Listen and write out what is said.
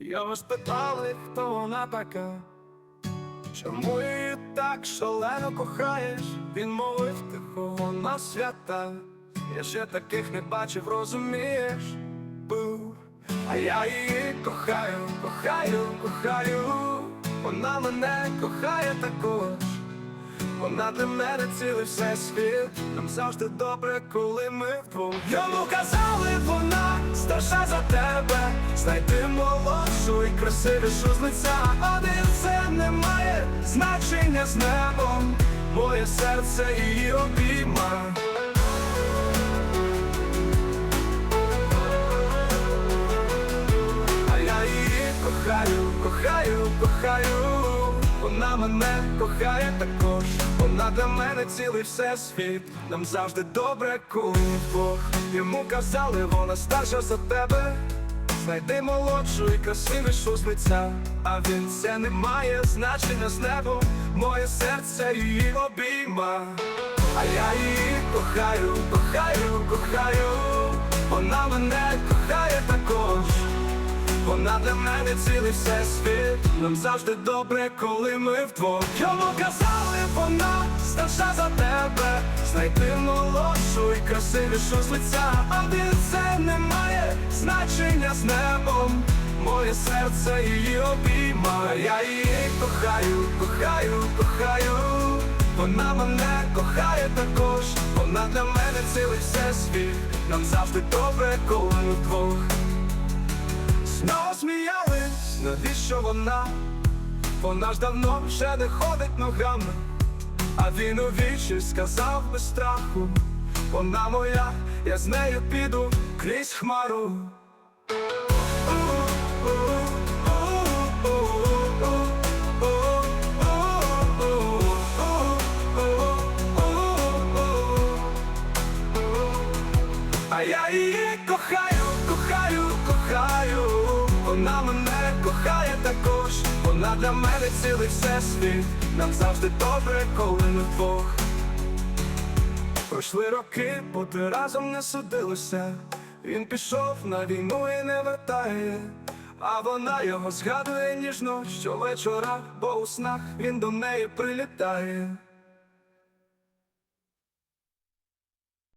Його спитали, хто вона така. Чому її так шалено кохаєш? Він мовив тихо, вона свята. Я ще таких не бачив, розумієш? Був. А я її кохаю, кохаю, кохаю. Вона мене кохає також. Вона для мене цілий всесвіт. Нам завжди добре, коли ми вдвох. Йому казали, вона старша за тебе. Знайди молодшу і красивішу з лиця. Один це не має значення з небом. Моє серце її обійма А я її кохаю, кохаю, кохаю Вона мене кохає також. Вона для мене цілий всесвіт. Нам завжди добре, Бог Йому казали, вона старша за тебе. Знайди молодшу і красивішу з лиця А він це не має значення з небом. Моє серце її обійма. А я її кохаю, кохаю, кохаю. Вона мене кохає також вона для мене цілий всесвіт. Нам завжди добре, коли ми вдвох. Йому казали, вона старша за тебе. Знайти молодшу і красивішу з лиця. Він це не має значення з небом. Моє серце її обійма Я її кохаю, кохаю, кохаю. Вона мене кохає також. Вона для мене цілий всесвіт. Нам завжди добре, коли ми вдвох навіщо вона? Вона ж давно вже не ходить ногами, а він у вічі сказав без страху. Вона моя, я з нею піду крізь хмару. А я її кохаю, кохаю, кохаю. Вона мене кохає також. Вона для мене цілий всесвіт. Нам завжди добре, коли ми вдвох. Пройшли роки, бути разом не судилося. Він пішов на війну і не вертає. А вона його згадує ніжно щовечора, бо у снах він до неї прилітає